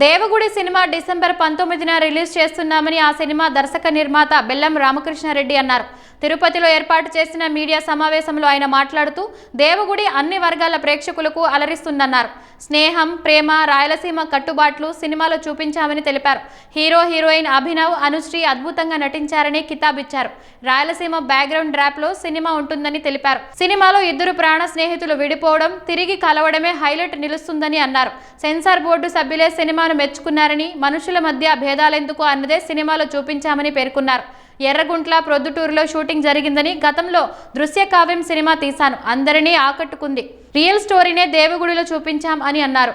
Devagudi cinema December పంతొమ్మిదిన release చేస్తున్నామని ఆ సినిమా దర్శక నిర్మాత బెల్లం రామకృష్ణారెడ్డి అన్నారు. తిరుపతిలో ఏర్పాటు చేసిన మీడియా సమావేశంలో ఆయన మాట్లాడుతూ దేవగుడి అన్ని వర్గాల ప్రేక్షకులకు అలరిస్తుందన్నారు. స్నేహం ప్రేమ రాయలసీమ కట్టుబాట్లు సినిమాలో చూపించామని తెలిపారు. హీరో హీరోయిన్ అభినవ్ అనుశ్రీ అద్భుతంగా నటించారని కితాబిచ్చారు. రాయలసీమ బ్యాక్గ్రౌండ్ డ్రాప్లో సినిమా ఉంటుందని తెలిపారు. సినిమాలో ఇద్దరు ప్రాణ స్నేహితులు విడిపోవడం తిరిగి కలవడమే హైలైట్ నిలుస్తుందని అన్నారు. సెన్సార్ బోర్డు సభ్యులే సినిమా సినిమాను మెచ్చుకున్నారని మనుషుల మధ్య భేదాలెందుకు అన్నదే సినిమాలో చూపించామని పేర్కొన్నారు. ఎర్రగుంట్ల ప్రొద్దుటూరులో షూటింగ్ జరిగిందని గతంలో దృశ్య కావ్యం సినిమా తీశాను. అందరినీ ఆకట్టుకుంది. రియల్ స్టోరీనే దేవగుడిలో చూపించాం అని అన్నారు.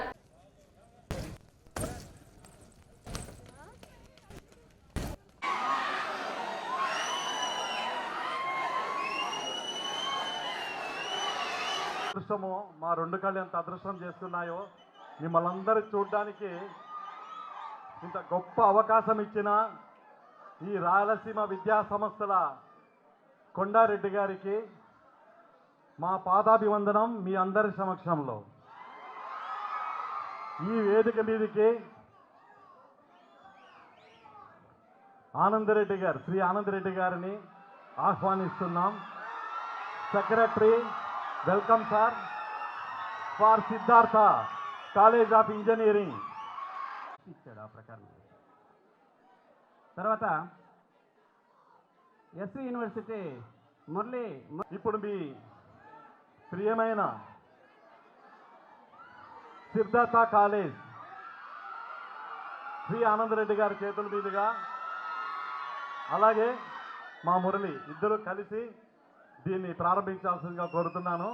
అదృష్టము మా రెండు కళ్ళు ఎంత అదృష్టం చేస్తున్నాయో మిమ్మల్ని అందరూ చూడడానికి ఇంత గొప్ప అవకాశం ఇచ్చిన ఈ రాయలసీమ విద్యా సంస్థల కొండారెడ్డి గారికి మా పాదాభివందనం మీ అందరి సమక్షంలో. ఈ వేదిక మీదకి ఆనందరెడ్డి గారు శ్రీ ఆనందరెడ్డి గారిని ఆహ్వానిస్తున్నాం. Secretary welcome sir. For Siddhartha. College of engineering ఇచ్చాడు ఆ ప్రకారం. తర్వాత ఎస్సీ యూనివర్సిటీ మురళి ఇప్పుడు మీ ప్రియమైన సిద్ధార్థ కాలేజ్ శ్రీ ఆనందరెడ్డి గారి చేతుల మీదుగా అలాగే మా మురళి ఇద్దరు కలిసి దీన్ని ప్రారంభించాల్సిందిగా కోరుతున్నాను.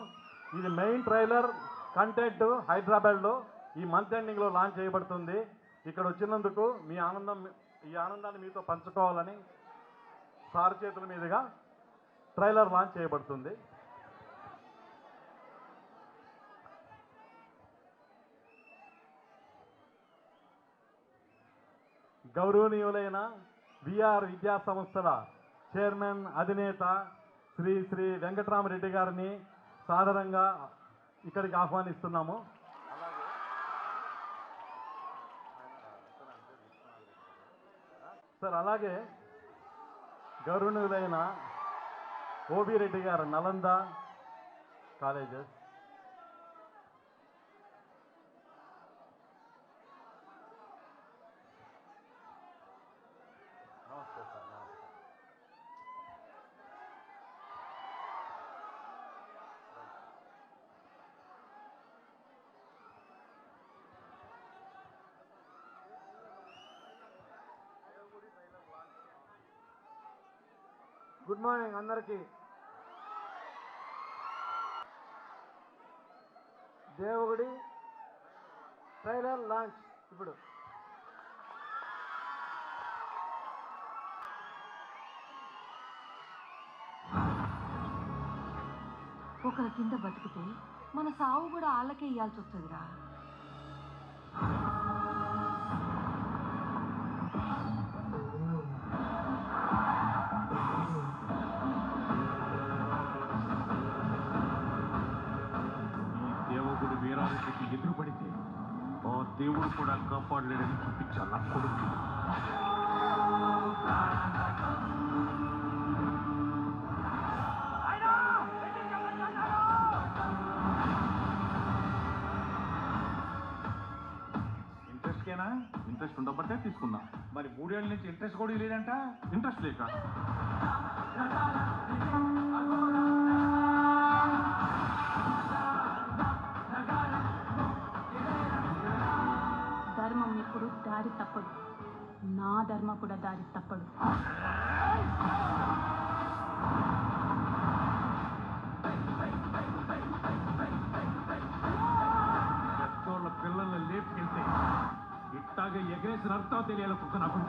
ఇది మెయిన్ ట్రైలర్. కంటెంట్ హైదరాబాద్లో ఈ మంత్ ఎండింగ్లో లాంచ్ చేయబడుతుంది. ఇక్కడ వచ్చినందుకు మీ ఆనందం ఈ ఆనందాన్ని మీతో పంచుకోవాలని సార్ చేతుల మీదుగా ట్రైలర్ లాంచ్ చేయబడుతుంది. గౌరవనీయులైన విఆర్ విద్యా సంస్థల చైర్మన్ అధినేత శ్రీ శ్రీ వెంకటరామరెడ్డి గారిని సాధారణంగా ఇక్కడికి ఆహ్వానిస్తున్నాము. సార్ అలాగే గరుణులైన ఓబిరెడ్డి గారు నలంద కాలేజెస్. గుడ్ మార్నింగ్ అందరికీ. దేవుడి ట్రైలర్ లాంచ్ ఇప్పుడు. ఒకరి కింద బతికితే మన సావు కూడా వాళ్ళకే ఇయ్యాల్సి వస్తుందిరా వీరారెడ్డికి ఎదురుపడితే దేవుడు కూడా కాపాడలేడని చూపించాలి నా కొడుకు. ఇంట్రెస్ట్కేనా? ఇంట్రెస్ట్ ఉండబట్టే తీసుకున్నా. మరి మూడేళ్ళ నుంచి ఇంట్రెస్ట్ కూడా లేదంట. ఇంట్రెస్ట్ లేక? ధర్మం దారి తప్పడు. నా ధర్మ కూడా దారి తప్పడు. పిల్లల్ని లేపుకెళ్తే ఇట్టాగా ఎగరేసిన అర్థం తెలియాలనుకుంటున్నా. నాకు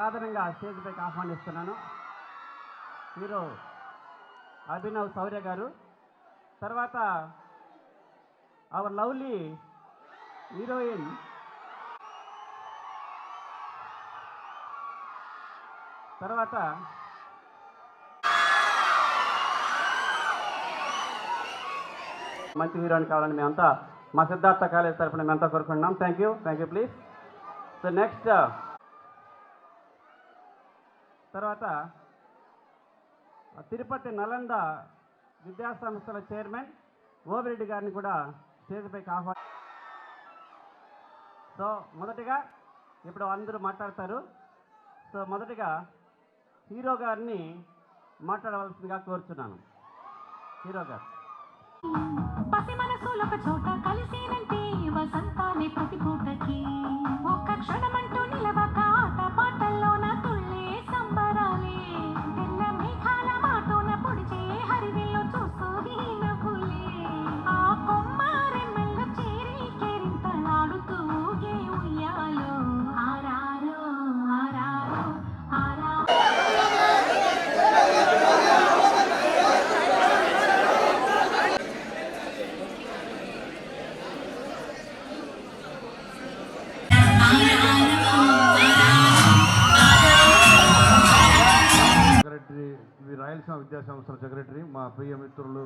సాధారణంగా స్టేజ్ పైకి ఆహ్వానిస్తున్నాను. హీరో అభినవ్ శౌర్య గారు తర్వాత అవర్ లవ్లీ హీరోయిన్ తర్వాత మంచి హీరోయిన్ కావాలని మేమంతా మా సిద్ధార్థ కాలేజ్ తరఫున మేమంతా కోరుకుంటున్నాం. Thank you thank you please so next తర్వాత తిరుపతి నలంద విద్యాసంస్థల చైర్మన్ ఓబిరెడ్డి గారిని కూడా స్టేజ్పైకి ఆహ్వా సో మొదటిగా ఇప్పుడు అందరూ మాట్లాడతారు. సో మొదటిగా హీరో గారిని మాట్లాడవలసిందిగా కోరుచున్నాను. హీరో గారు. పసి మనసులొక చోట కలిసేనంటే వసంతాన్ని ప్రతి పూటకి ఒక క్షణమ విద్యా సెక్రటరీ మా ప్రియ మిత్రులు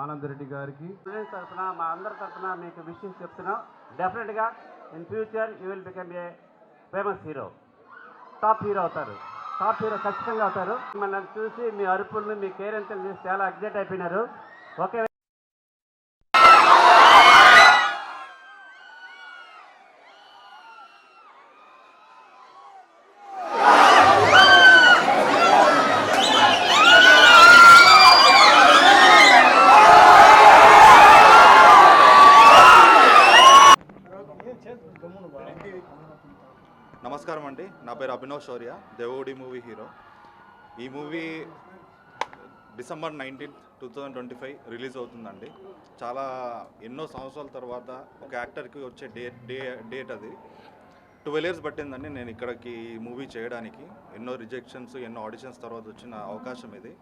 ఆనంద్ రెడ్డి గారికి. స్టూడెంట్స్ తరఫున మా అందరి తరఫున మీకు విషయం చెప్తున్నాం. డెఫినెట్గా in future you will become a famous hero top hero అవుతారు. టాప్ హీరో ఖచ్చితంగా అవుతారు. మిమ్మల్ని చూసి మీ అరుపులను మీ కేర్ చూసి చాలా ఎగ్జైట్ అయిపోయినారు. ఓకే నమస్కారం అండి నా పేరు అభినవ్ శౌర్య దేవుడి మూవీ హీరో ఈ movie December nineteenth two thousand twenty five release అవుతుందండి. చాలా ఎన్నో సంవత్సరాల తర్వాత ఒక యాక్టర్కి వచ్చే డే డే డేట్ అది. ట్వెల్వ్ ఇయర్స్ పట్టిందండి నేను ఇక్కడికి మూవీ చేయడానికి. ఎన్నో రిజెక్షన్స్ ఎన్నో ఆడిషన్స్ తర్వాత వచ్చిన అవకాశం ఇది.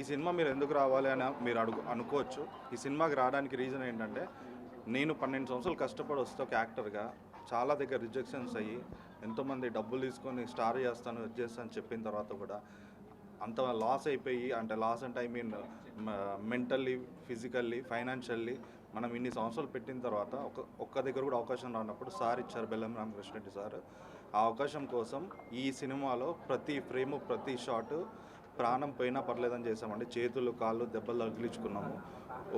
ఈ సినిమా మీరు ఎందుకు రావాలి అని మీరు అడుగు అనుకోవచ్చు. ఈ సినిమాకి రావడానికి రీజన్ ఏంటంటే నేను పన్నెండు సంవత్సరాలు కష్టపడి వస్తే ఒక యాక్టర్గా చాలా దగ్గర రిజెక్షన్స్ అయ్యి ఎంతోమంది డబ్బులు తీసుకొని స్టార్ చేస్తాను చేస్తాను అని చెప్పిన తర్వాత కూడా అంత లాస్ అయిపోయి అంటే లాస్ అంటే I mean mentally physically financially మనం ఇన్ని సంవత్సరాలు పెట్టిన తర్వాత ఒక ఒక్క దగ్గర కూడా అవకాశం రానప్పుడు సార్ ఇచ్చారు బెల్లం రామకృష్ణ రెడ్డి సార్. ఆ అవకాశం కోసం ఈ సినిమాలో ప్రతి ఫ్రేము ప్రతి షాటు ప్రాణం పోయినా పర్లేదని చేసామండి చేతులు కాళ్ళు దెబ్బలు తగిలించుకున్నాము.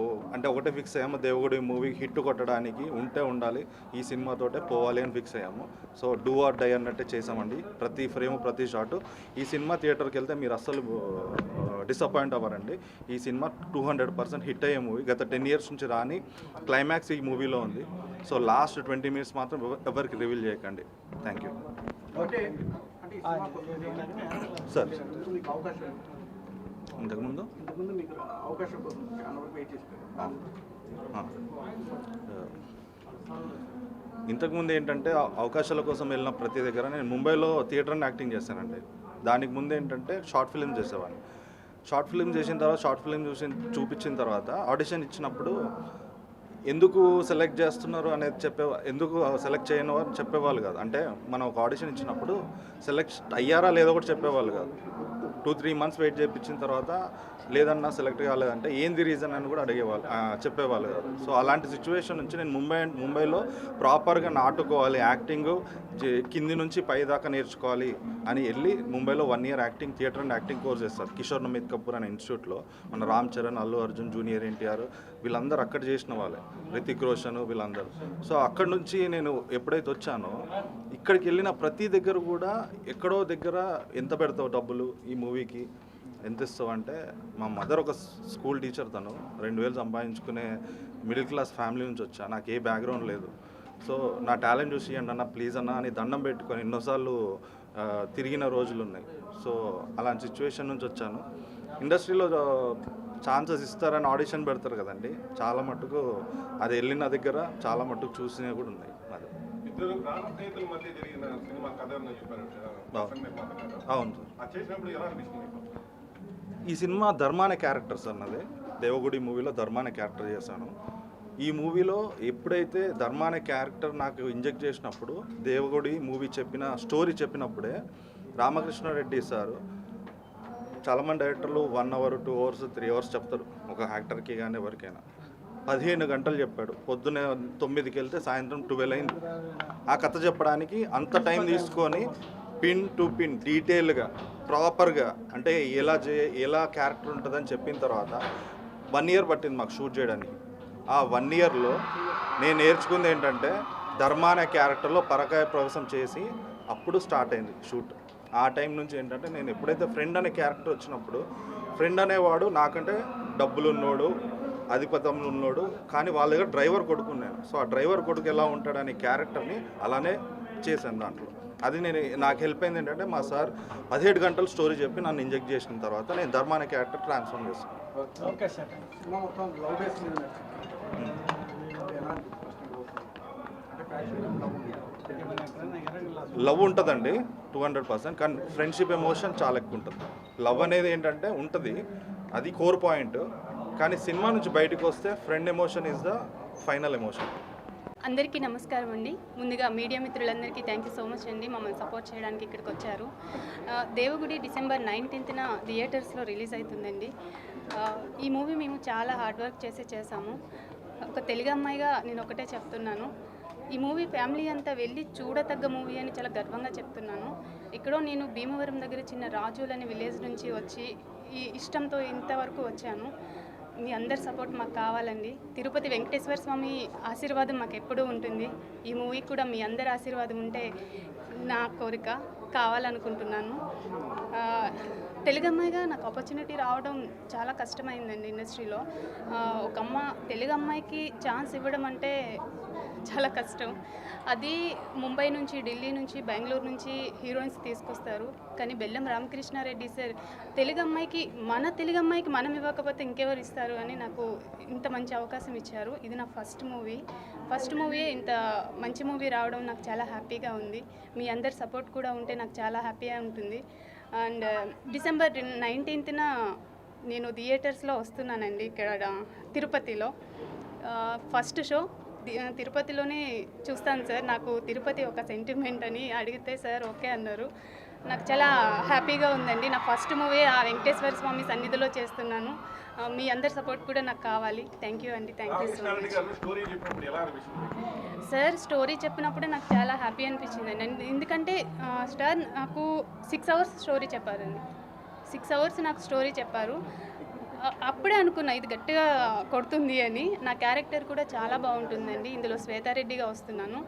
ఓ అంటే ఒకటే ఫిక్స్ అయ్యాము. దేవుడి మూవీ హిట్ కొట్టడానికి ఉంటే ఉండాలి ఈ సినిమాతోటే పోవాలి అని ఫిక్స్ అయ్యాము. సో డూ ఆర్ డై అన్నట్టే చేసామండి ప్రతి ఫ్రేమ్ ప్రతి షాటు ఈ సినిమా థియేటర్కి వెళ్తే మీరు అస్సలు డిసప్పాయింట్ అవ్వరండి. ఈ cinema two hundred percent hit అయ్యే మూవీ గత టెన్ ఇయర్స్ నుంచి రాని క్లైమాక్స్ ఈ మూవీలో ఉంది. సో లాస్ట్ ట్వంటీ మినిట్స్ మాత్రం ఎవరికి రివీల్ చేయకండి. Thank you sir. ఇంతకుముందు? ఆ. ఇంతకుముందు ఏంటంటే అవకాశాల కోసం వెళ్ళిన ప్రతి దగ్గర నేను ముంబైలో థియేటర్ని యాక్టింగ్ చేశానండి దానికి ముందు ఏంటంటే షార్ట్ ఫిల్మ్ చేసేవాడిని. షార్ట్ ఫిల్మ్ చేసిన తర్వాత షార్ట్ ఫిల్మ్ చూసి చూపించిన తర్వాత ఆడిషన్ ఇచ్చినప్పుడు ఎందుకు సెలెక్ట్ చేస్తున్నారు అనేది చెప్పే ఎందుకు సెలెక్ట్ చేయను అని చెప్పేవాళ్ళు కాదు. అంటే మనం ఒక ఆడిషన్ ఇచ్చినప్పుడు సెలెక్ట్ అయ్యారా లేదో కూడా చెప్పేవాళ్ళు కాదు. టూ త్రీ మంత్స్ వెయిట్ చేయించిన తర్వాత లేదన్నా సెలెక్ట్ కాలేదంటే ఏంది రీజన్ అని కూడా అడిగేవాళ్ళు చెప్పేవాళ్ళు కాదు. సో అలాంటి సిచ్యువేషన్ నుంచి నేను ముంబై ముంబైలో ప్రాపర్గా నాటుకోవాలి యాక్టింగ్ కింది నుంచి పై దాకా నేర్చుకోవాలి అని వెళ్ళి ముంబైలో one year acting theatre and acting course చేస్తారు. కిషోర్ నమిత్ కపూర్ అనే ఇన్స్టిట్యూట్లో మన రామ్ చరణ్ అల్లు అర్జున్ జూనియర్ ఎన్టీఆర్ వీళ్ళందరూ అక్కడ చేసిన వాళ్ళే రితిక్ రోషన్ వీళ్ళందరూ. సో అక్కడ నుంచి నేను ఎప్పుడైతే వచ్చానో ఇక్కడికి వెళ్ళిన ప్రతి దగ్గర కూడా ఎక్కడో దగ్గర ఎంత పెడతావు డబ్బులు ఈ మూవీకి? ఎంత ఇస్తావు అంటే మా మదర్ ఒక స్కూల్ టీచర్ తను రెండు వేలు సంపాదించుకునే మిడిల్ క్లాస్ ఫ్యామిలీ నుంచి వచ్చా. నాకు ఏ బ్యాక్గ్రౌండ్ లేదు. సో నా టాలెంట్ చూసి ఇవ్వండి అన్న ప్లీజ్ అన్న అని దండం పెట్టుకొని ఎన్నోసార్లు తిరిగిన రోజులు ఉన్నాయి. సో అలాంటి సిచ్యువేషన్ నుంచి వచ్చాను. ఇండస్ట్రీలో ఛాన్సెస్ ఇస్తారని ఆడిషన్ పెడతారు కదండి. చాలా మటుకు అది వెళ్ళిన దగ్గర చాలా మటుకు చూసినవి కూడా ఉన్నాయి. అది ఇద్దరు ప్రాణ స్నేహితుల మధ్య జరిగిన సినిమా కథ చెప్పారు. అవును సార్. చేసినప్పుడు ఎలా? ఈ సినిమా ధర్మాన క్యారెక్టర్స్ అన్నది దేవగుడి మూవీలో ధర్మాన క్యారెక్టర్ చేశాను. ఈ మూవీలో ఎప్పుడైతే ధర్మాన క్యారెక్టర్ నాకు ఇంజెక్ట్ చేసినప్పుడు దేవగుడి మూవీ చెప్పిన స్టోరీ చెప్పినప్పుడే రామకృష్ణారెడ్డి సారు చాలామంది డైరెక్టర్లు one hour two hours three hours చెప్తారు. ఒక యాక్టర్కి కానీ ఎవరికైనా. పదిహేను గంటలు చెప్పాడు. పొద్దున్నే తొమ్మిదికి వెళ్తే సాయంత్రం ట్వెల్వ్ అయింది. ఆ కథ చెప్పడానికి అంత టైం తీసుకొని పిన్ టు పిన్ డీటెయిల్గా ప్రాపర్గా అంటే ఎలా చే ఎలా క్యారెక్టర్ ఉంటుందని చెప్పిన తర్వాత వన్ ఇయర్ పట్టింది మాకు షూట్ చేయడానికి. ఆ వన్ ఇయర్లో నేను నేర్చుకుంది ఏంటంటే ధర్మ అనే క్యారెక్టర్లో పరకాయ ప్రవేశం చేసి అప్పుడు స్టార్ట్ అయింది షూట్. ఆ టైం నుంచి ఏంటంటే నేను ఎప్పుడైతే ఫ్రెండ్ అనే క్యారెక్టర్ వచ్చినప్పుడు ఫ్రెండ్ అనేవాడు నాకంటే డబ్బులు ఉన్నోడు అధిపతంలో ఉన్నోడు. కానీ వాళ్ళ దగ్గర డ్రైవర్ కొడుకున్నాను సో ఆ డ్రైవర్ కొడుకు ఎలా ఉంటాడనే క్యారెక్టర్ని అలానే చేశాను దాంట్లో. అది నేను నాకు హెల్ప్ అయింది ఏంటంటే మా సార్ పదిహేడు గంటలు స్టోరీ చెప్పి నన్ను ఇంజెక్ట్ చేసిన తర్వాత నేను ధర్మ అనే క్యారెక్టర్ ట్రాన్స్ఫార్మ్ చేస్తాను లవ్ ఉంటుందండి టూ హండ్రెడ్ పర్సెంట్. కానీ ఫ్రెండ్షిప్ ఎమోషన్ చాలా ఎక్కువ ఉంటుంది. లవ్ అనేది ఏంటంటే ఉంటుంది. అది కోర్ పాయింట్. కానీ సినిమా నుంచి బయటకు వస్తే friend emotion is the final emotion అందరికీ నమస్కారం అండి. ముందుగా మీడియా మిత్రులందరికీ థ్యాంక్ యూ సో మచ్ అండి మమ్మల్ని సపోర్ట్ చేయడానికి ఇక్కడికి వచ్చారు. దేవగుడి డిసెంబర్ నైన్టీన్త్న థియేటర్స్లో రిలీజ్ అవుతుందండి. ఈ మూవీ మేము చాలా హార్డ్ వర్క్ చేసి చేసాము ఒక తెలుగు అమ్మాయిగా నేను ఒకటే చెప్తున్నాను. ఈ మూవీ ఫ్యామిలీ అంతా వెళ్ళి చూడతగ్గ మూవీ అని చాలా గర్వంగా చెప్తున్నాను. ఎక్కడో నేను భీమవరం దగ్గర చిన్న రాజులు అనే విలేజ్ నుంచి వచ్చి ఈ ఇష్టంతో ఇంతవరకు వచ్చాను. మీ అందరి సపోర్ట్ మాకు కావాలండి. తిరుపతి వెంకటేశ్వర స్వామి ఆశీర్వాదం మాకు ఎప్పుడూ ఉంటుంది. ఈ మూవీ కూడా మీ అందరి ఆశీర్వాదం ఉంటే నా కోరిక కావాలనుకుంటున్నాను. తెలుగమ్మాయిగా తెలుగు అమ్మాయిగా నాకు ఆపర్చునిటీ రావడం చాలా కష్టమైందండి ఇండస్ట్రీలో ఒక అమ్మ తెలుగు అమ్మాయికి ఛాన్స్ ఇవ్వడం అంటే చాలా కష్టం. అది ముంబై నుంచి ఢిల్లీ నుంచి బెంగళూరు నుంచి హీరోయిన్స్ తీసుకొస్తారు. కానీ బెల్లం రామకృష్ణారెడ్డి సార్ తెలుగు అమ్మాయికి మన తెలుగు అమ్మాయికి మనం ఇవ్వకపోతే ఇంకెవరు ఇస్తారు అని నాకు ఇంత మంచి అవకాశం ఇచ్చారు. ఇది నా ఫస్ట్ మూవీ. ఫస్ట్ మూవీ ఇంత మంచి మూవీ రావడం నాకు చాలా హ్యాపీగా ఉంది. మీ అందరి సపోర్ట్ కూడా ఉంటే నాకు చాలా హ్యాపీగా ఉంటుంది. అండ్ డిసెంబర్ నైన్టీన్త్న నేను థియేటర్స్లో వస్తున్నానండి ఇక్కడ తిరుపతిలో. ఫస్ట్ షో తిరుపతిలోనే చూస్తాను సార్. నాకు తిరుపతి ఒక సెంటిమెంట్ అని అడిగితే సార్ ఓకే అన్నారు. నాకు చాలా హ్యాపీగా ఉందండి. నా ఫస్ట్ మూవీ ఆ వెంకటేశ్వర స్వామి సన్నిధిలో చేస్తున్నాను. మీ అందరి సపోర్ట్ కూడా నాకు కావాలి. థ్యాంక్ యూ అండి. Thank you so much. Sir story చెప్పినప్పుడే నాకు చాలా హ్యాపీ అనిపించింది అండి. ఎందుకంటే స్టార్ నాకు సిక్స్ అవర్స్ స్టోరీ చెప్పారండి. సిక్స్ అవర్స్ నాకు స్టోరీ చెప్పారు. అప్పుడే అనుకున్నా ఇది గట్టిగా కొడుతుంది అని. నా క్యారెక్టర్ కూడా చాలా బాగుంటుందండి. ఇందులో శ్వేతారెడ్డిగా వస్తున్నాను.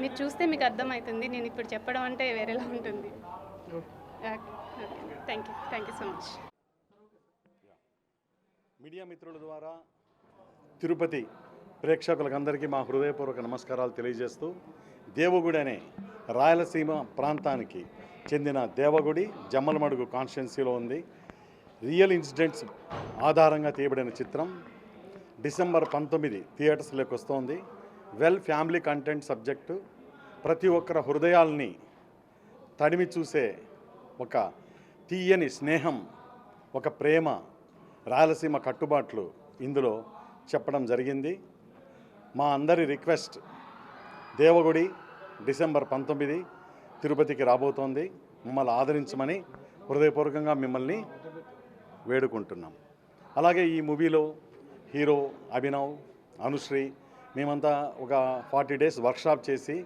మీరు చూస్తే మీకు అర్థమవుతుంది. నేను ఇప్పుడు చెప్పడం అంటే వేరేలా ఉంటుంది. Thank you thank you so much media మిత్రుల ద్వారా తిరుపతి ప్రేక్షకులకందరికీ మా హృదయపూర్వక నమస్కారాలు తెలియజేస్తూ దేవగుడి అనే రాయలసీమ ప్రాంతానికి చెందిన దేవగుడి జమ్మలమడుగు కాన్స్టిట్యున్సీలో ఉంది. రియల్ ఇన్సిడెంట్స్ ఆధారంగా తీయబడిన చిత్రం డిసెంబర్ పంతొమ్మిది థియేటర్స్లోకి వస్తోంది. Well family content subject. ప్రతి ఒక్కరి హృదయాల్ని తడిమి చూసే ఒక తీయని స్నేహం ఒక ప్రేమ రాయలసీమ కట్టుబాట్లు ఇందులో చెప్పడం జరిగింది. మా అందరి రిక్వెస్ట్ దేవగుడి డిసెంబర్ పంతొమ్మిది తిరుపతికి రాబోతోంది. మమ్మల్ని ఆదరించమని హృదయపూర్వకంగా మిమ్మల్ని వేడుకుంటున్నాం. అలాగే ఈ మూవీలో హీరో అభినవ్ అనుశ్రీ మేమంతా ఒక ఫార్టీ డేస్ వర్క్షాప్ చేసి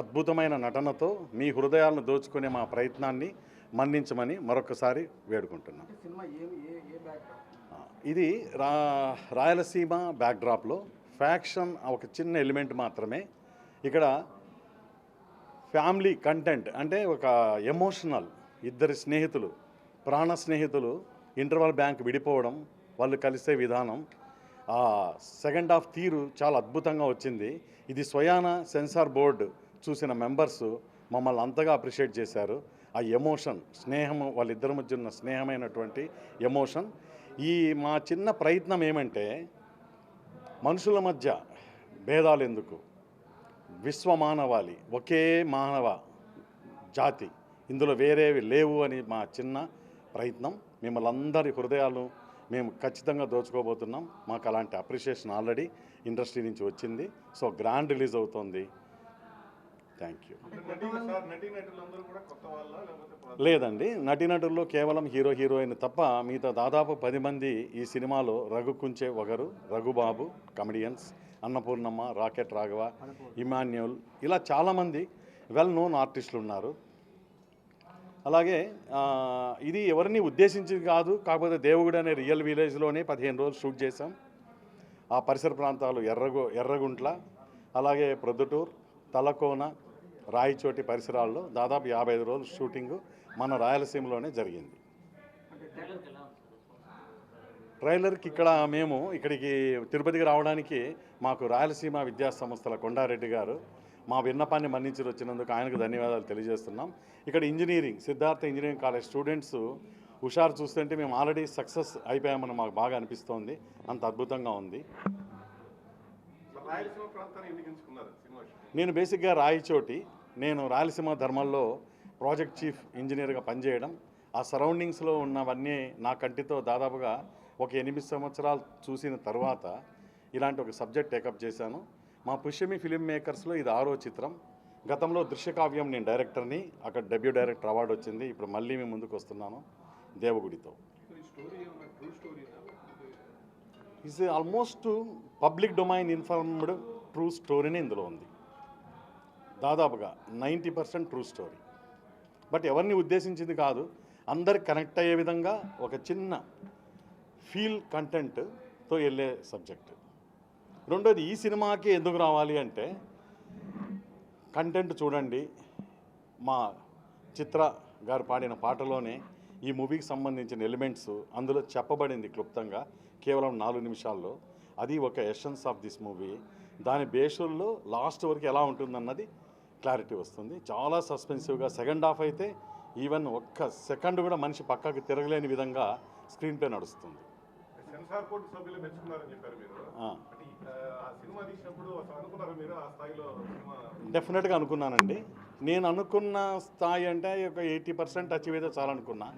అద్భుతమైన నటనతో మీ హృదయాలను దోచుకునే మా ప్రయత్నాన్ని మన్నించమని మరొకసారి వేడుకుంటున్నాం. ఇది రా రాయలసీమ బ్యాక్డ్రాప్లో ఫ్యాక్షన్ ఒక చిన్న ఎలిమెంట్ మాత్రమే. ఇక్కడ ఫ్యామిలీ కంటెంట్ అంటే ఒక ఎమోషనల్ ఇద్దరి స్నేహితులు ప్రాణ స్నేహితులు ఇంటర్వల్ బ్యాంక్ విడిపోవడం వాళ్ళు కలిసే విధానం ఆ సెకండ్ హాఫ్ తీరు చాలా అద్భుతంగా వచ్చింది. ఇది స్వయాన సెన్సార్ బోర్డు చూసిన మెంబర్స్ మమ్మల్ని అంతగా అప్రిషియేట్ చేశారు. ఆ ఎమోషన్ స్నేహం వాళ్ళిద్దరి మధ్య ఉన్న స్నేహమైనటువంటి ఎమోషన్. ఈ మా చిన్న ప్రయత్నం ఏమంటే మనుషుల మధ్య భేదాలు ఎందుకు? విశ్వమానవాళి ఒకే మానవ జాతి. ఇందులో వేరేవి లేవు అని మా చిన్న ప్రయత్నం. మిమ్మల్ని అందరి హృదయాలు మేము ఖచ్చితంగా దోచుకోబోతున్నాం. మాకు అలాంటి అప్రిషియేషన్ ఆల్రెడీ ఇండస్ట్రీ నుంచి వచ్చింది. సో గ్రాండ్ రిలీజ్ అవుతుంది. థ్యాంక్ యూ లేదండి. నటీనటుల్లో కేవలం హీరో హీరోయిన్ తప్ప మిగతా దాదాపు పది మంది ఈ సినిమాలో రఘు కుంచే ఒకరు Raghubabu comedians Annapurnamma rocket Raghava Emmanuel ఇలా చాలామంది వెల్ నోన్ ఆర్టిస్టులు ఉన్నారు. అలాగే ఇది ఎవరిని ఉద్దేశించి కాదు కాకపోతే దేవుడు అనే రియల్ విలేజ్లోనే పదిహేను రోజులు షూట్ చేశాం. ఆ పరిసర ప్రాంతాలు ఎర్రగు ఎర్రగుంట్ల అలాగే ప్రొద్దుటూర్ తలకోన రాయిచోటి పరిసరాల్లో దాదాపు యాభై ఐదు రోజులు షూటింగు మన రాయలసీమలోనే జరిగింది. ట్రైలర్కి ఇక్కడ మేము ఇక్కడికి తిరుపతికి రావడానికి మాకు రాయలసీమ విద్యా సంస్థల కొండారెడ్డి గారు మా విన్నపాన్ని మన్నించి వచ్చినందుకు ఆయనకు ధన్యవాదాలు తెలియజేస్తున్నాం. ఇక్కడ engineering Siddhartha engineering college students హుషారు చూస్తుంటే మేము ఆల్రెడీ సక్సెస్ అయిపోయామని మాకు బాగా అనిపిస్తోంది. అంత అద్భుతంగా ఉంది. రాయలసీమ నేను బేసిక్గా రాయిచోటి నేను రాయలసీమ ధర్మంలో ప్రాజెక్ట్ చీఫ్ ఇంజనీర్గా పనిచేయడం. ఆ సరౌండింగ్స్లో ఉన్నవన్నీ నా కంటితో దాదాపుగా ఒక ఎనిమిది సంవత్సరాలు చూసిన తర్వాత ఇలాంటి ఒక సబ్జెక్ట్ టేకప్ చేశాను. మా పుష్యమి ఫిలిం మేకర్స్లో ఇది ఆరో చిత్రం. గతంలో దృశ్యకావ్యం నేను డైరెక్టర్ని అక్కడ డెబ్యూ డైరెక్టర్ అవార్డు వచ్చింది. ఇప్పుడు మళ్ళీ మేము ముందుకు వస్తున్నాను దేవగుడితో. Is almost public domain informed true స్టోరీనే ఇందులో ఉంది. దాదాపుగా ninety percent true story but ఎవరిని ఉద్దేశించింది కాదు అందరికి కనెక్ట్ అయ్యే విధంగా ఒక చిన్న ఫీల్ కంటెంట్తో వెళ్ళే సబ్జెక్ట్ రెండోది ఈ సినిమాకి ఎందుకు రావాలి అంటే కంటెంట్ చూడండి. మా చిత్ర గారు పాడిన పాటలోనే ఈ మూవీకి సంబంధించిన ఎలిమెంట్స్ అందులో చెప్పబడింది క్లుప్తంగా కేవలం నాలుగు నిమిషాల్లో. అది ఒక ఎషన్స్ ఆఫ్ దిస్ మూవీ దాని బేసుల్లో లాస్ట్ వరకు ఎలా ఉంటుందన్నది క్లారిటీ వస్తుంది. చాలా సస్పెన్సివ్గా సెకండ్ హాఫ్ అయితే ఈవెన్ ఒక్క సెకండ్ కూడా మనిషి పక్కకి తిరగలేని విధంగా స్క్రీన్ పే నడుస్తుంది. సెన్సార్ బోర్డు సభ్యులు మెచ్చుకున్నారని చెప్పారు మీరు. డెఫినెట్గా అనుకున్నానండి. నేను అనుకున్న స్థాయి అంటే ఒక ఎయిటీ పర్సెంట్ అచీవ్ అయితే చాలనుకున్నా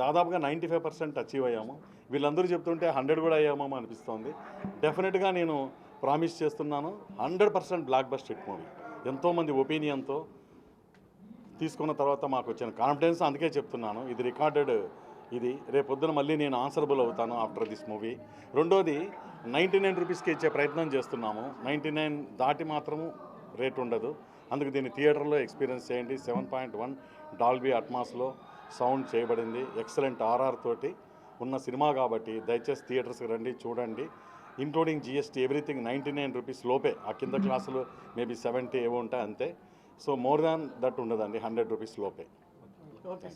దాదాపుగా నైంటీ ఫైవ్ పర్సెంట్ అచీవ్ అయ్యాము. వీళ్ళందరూ చెప్తుంటే హండ్రెడ్ కూడా అయ్యామో అనిపిస్తోంది. డెఫినెట్గా నేను ప్రామిస్ చేస్తున్నాను. Hundred percent blockbuster hit movie ఎంతోమంది ఒపీనియన్తో తీసుకున్న తర్వాత మాకు వచ్చిన కాన్ఫిడెన్స్ అందుకే చెప్తున్నాను. ఇది రికార్డెడ్ ఇది. రేపొద్దున మళ్ళీ నేను ఆన్సరబుల్ అవుతాను ఆఫ్టర్ దిస్ మూవీ రెండోది నైంటీ నైన్ రూపీస్కి ఇచ్చే ప్రయత్నం చేస్తున్నాము. నైంటీ నైన్ దాటి మాత్రము రేట్ ఉండదు. అందుకు దీన్ని థియేటర్లో ఎక్స్పీరియన్స్ చేయండి. సెవెన్ పాయింట్ వన్ డాల్బీ అట్మాస్లో సౌండ్ చేయబడింది. ఎక్సలెంట్ ఆర్ఆర్ తోటి ఉన్న సినిమా కాబట్టి దయచేసి థియేటర్స్కి రండి చూడండి. Including GST everything ninety nine rupees లోపే. ఆ కింద క్లాసులు మేబీ సెవెంటీ ఏవో ఉంటాయి అంతే. సో మోర్ దాన్ దట్ ఉండదండి. హండ్రెడ్ రూపీస్ లోపే. ఓకే.